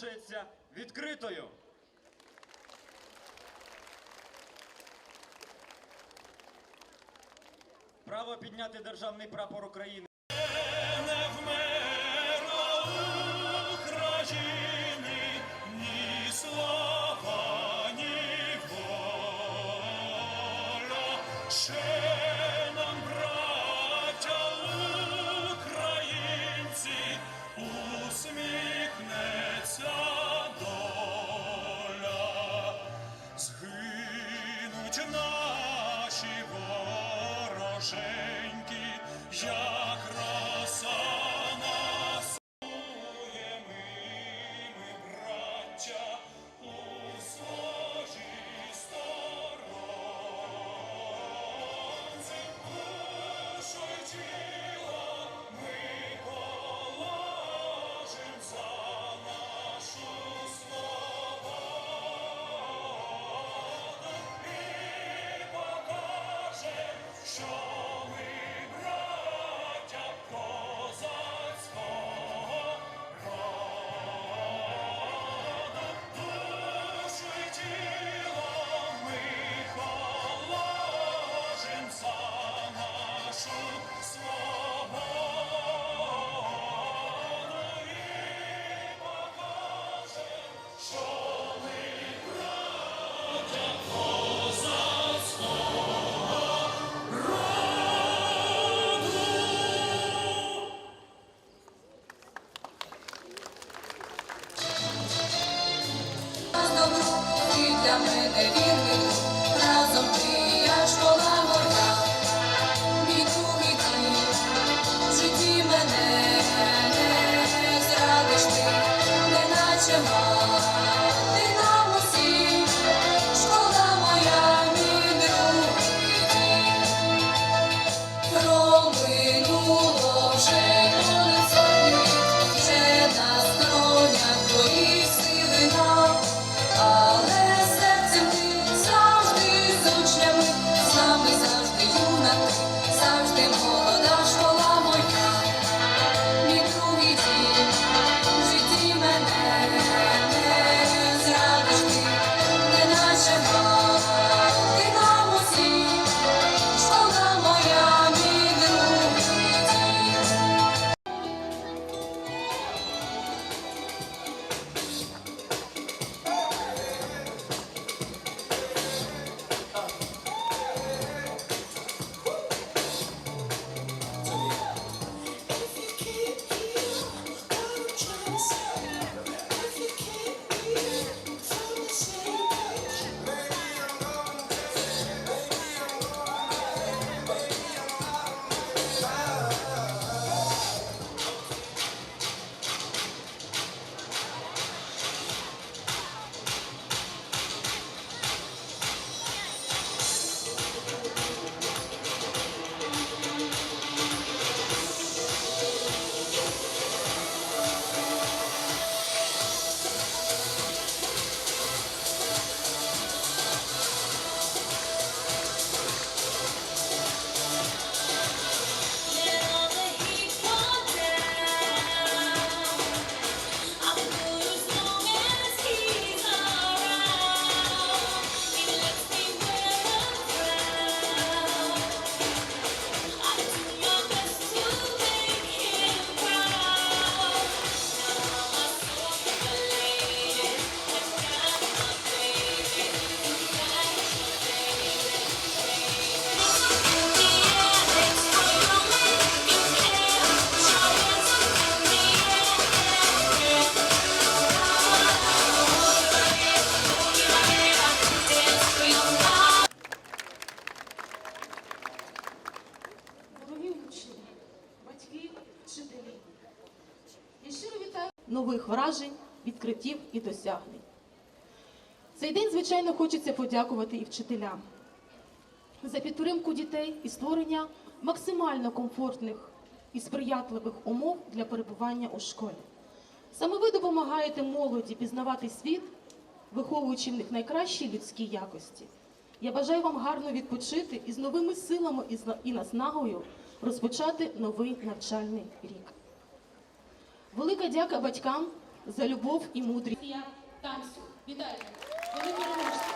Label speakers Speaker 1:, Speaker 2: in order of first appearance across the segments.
Speaker 1: Шеться відкритою. Право підняти державний прапор України.
Speaker 2: вражень, відкриттів і досягнень. Цей день, звичайно, хочеться подякувати і вчителям за підтримку дітей і створення максимально комфортних і сприятливих умов для перебування у школі. Саме ви допомагаєте молоді пізнавати світ, виховуючи в них найкращі людські якості. Я бажаю вам гарно відпочити і з новими силами і наснагою розпочати новий навчальний рік. Велика дяка батькам за любов і мудрість. Я танцю. Вітайте! Вони переможці.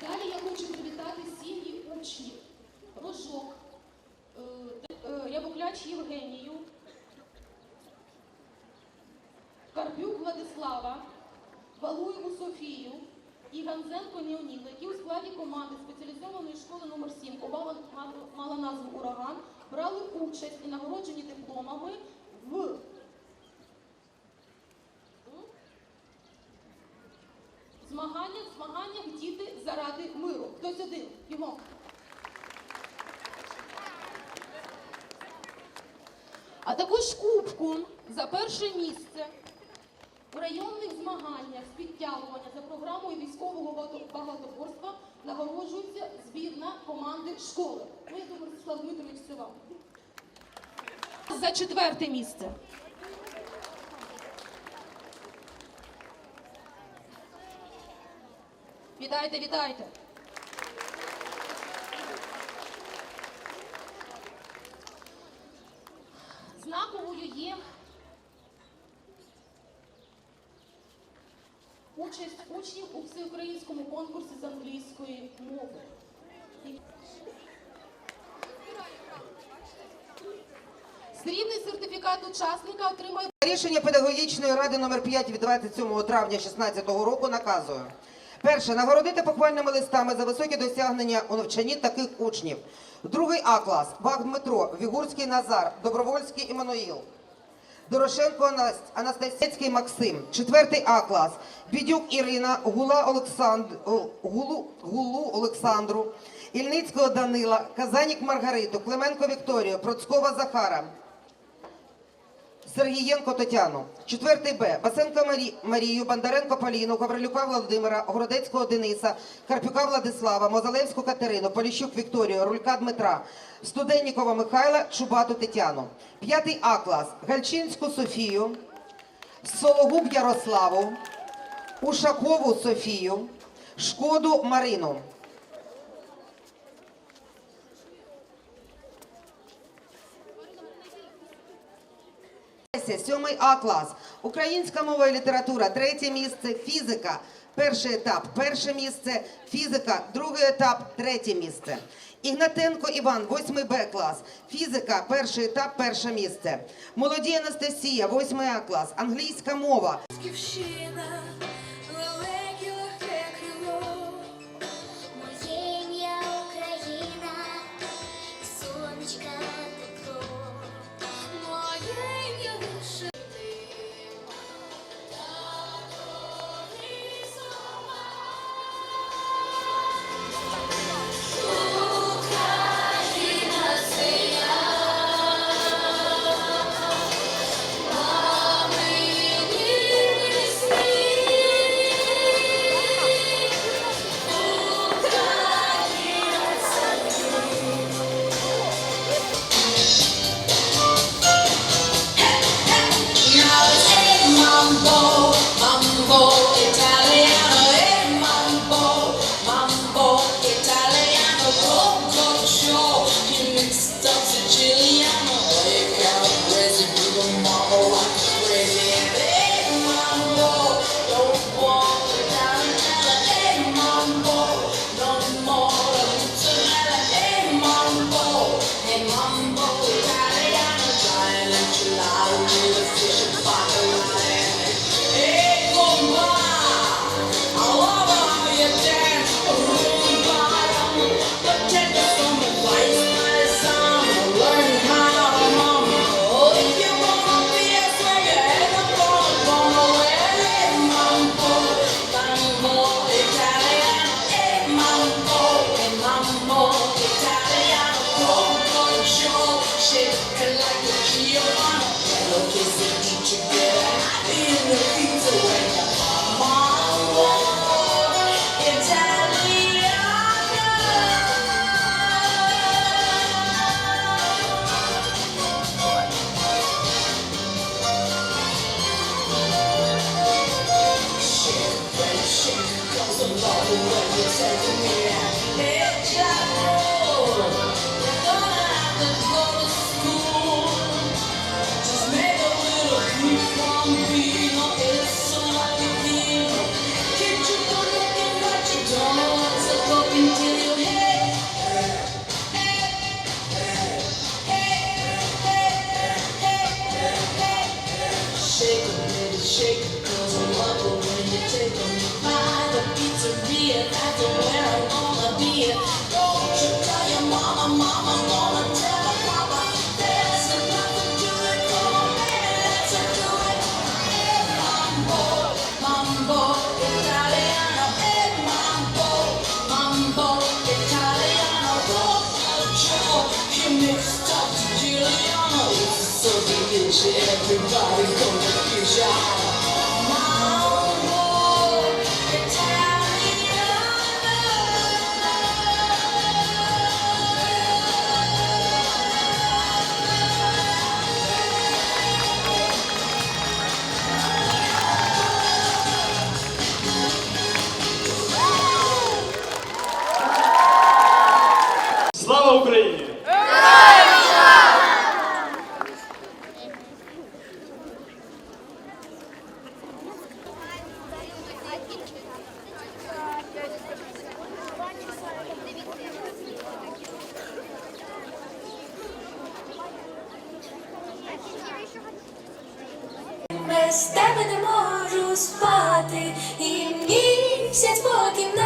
Speaker 2: Далі я хочу привітати сім'ї учнів. Рожок, е, е, Євгенію, Карпюк Владислава, Валуєву Софію і Ганзенко Неоніл, які у складі команди спеціалізованої школи номер 7 обава мала назву Ураган, брали участь і нагороджені дипломами в змаганнях, змаганнях діти заради миру. Хтось один. Бігом. А також кубку за перше місце у районних змаганнях з підтягування за програмою військового багато- багатоборства нагороджується збірна команди школи. Ну, я думаю, Ростислав Дмитрович, вам. За четверте місце. Вітайте, вітайте. Знаковою є участь учнів у всеукраїнському конкурсі з англійської мови. Срібний сертифікат учасника отримає
Speaker 3: Рішення педагогічної ради номер 5 від 27 травня 2016 року наказує. Перше. Нагородити похвальними листами за високі досягнення у навчанні таких учнів. Другий А клас. Бах Дмитро, Вігурський Назар, Добровольський Іммануїл. Дорошенко Анастасіцький Максим. 4 А клас. Бідюк Ірина, Гула Олександр, Гулу, Гулу Олександру, Ільницького Данила, Казанік Маргариту, Клименко Вікторію, Процкова Захара. Сергієнко Тетяну. Четвертий Б. Басенко Марі... Марію, Бондаренко Поліну, Гаврилюка Володимира, Городецького Дениса, Карпюка Владислава, Мозалевську Катерину, Поліщук Вікторію, Рулька Дмитра, Студеннікова Михайла, Чубату Тетяну. П'ятий А клас. Гальчинську Софію, Сологуб Ярославу, Ушакову Софію, Шкоду Марину. Сесія, Сьомий А клас. Українська мова і література. Третє місце. Фізика. Перший етап. Перше місце. Фізика. Другий етап. Третє місце. Ігнатенко Іван, 8 Б клас. Фізика. Перший етап. Перше місце. Молоді Анастасія, 8 А клас. Англійська мова.
Speaker 4: shake, let it shake.
Speaker 5: Ще
Speaker 6: поки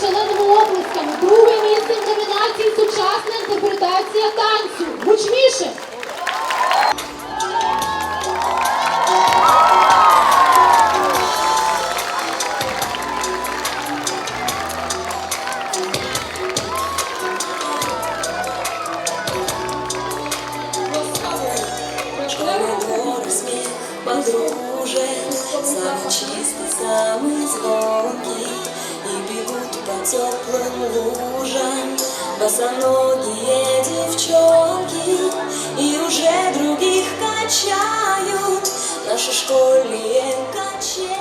Speaker 6: шаленими облисками. Друге місце в номінації Сучасна інтерпретація танцю. Гучніше!
Speaker 4: теплым лужам. Босоногие девчонки И уже других качают. Наши школьные качели.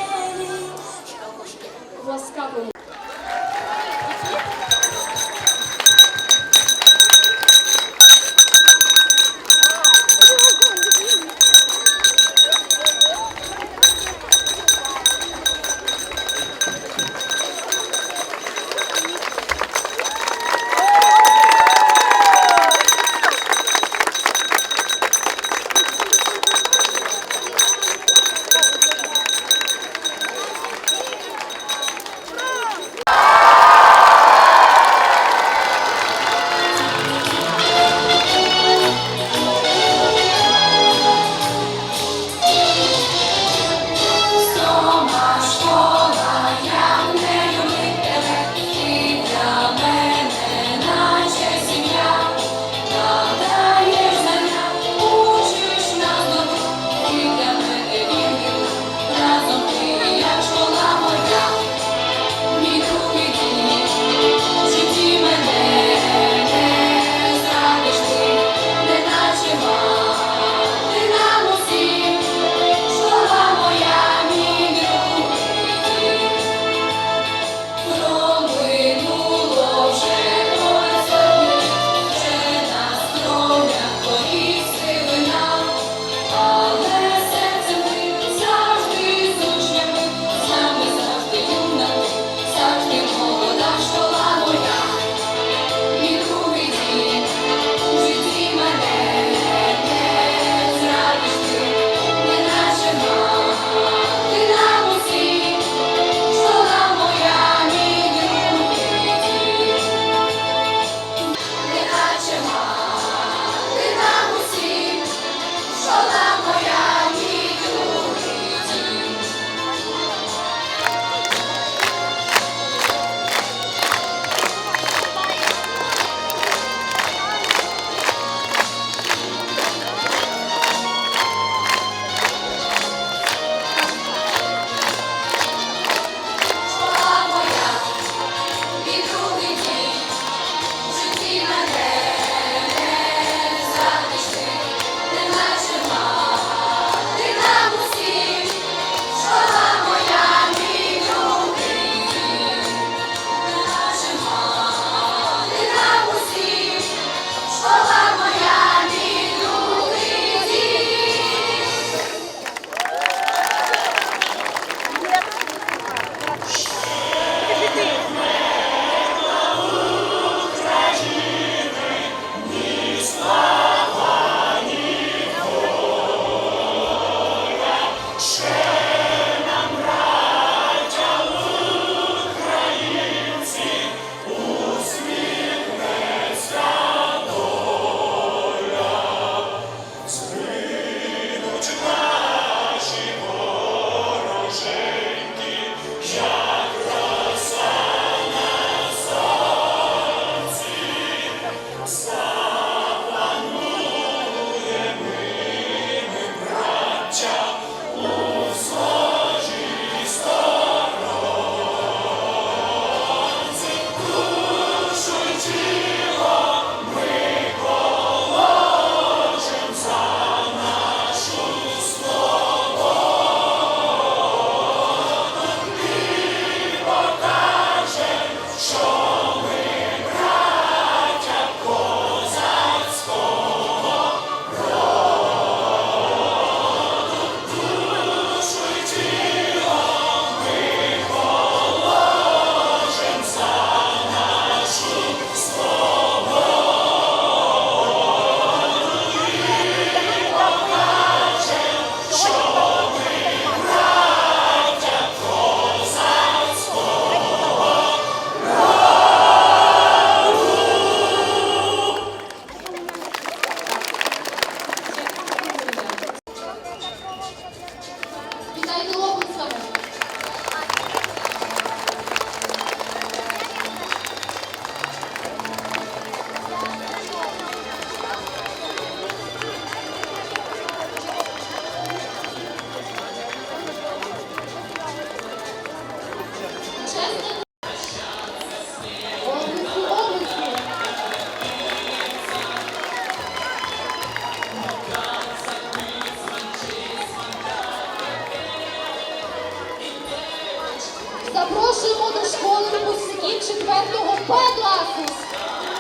Speaker 6: четвертого
Speaker 2: П класу.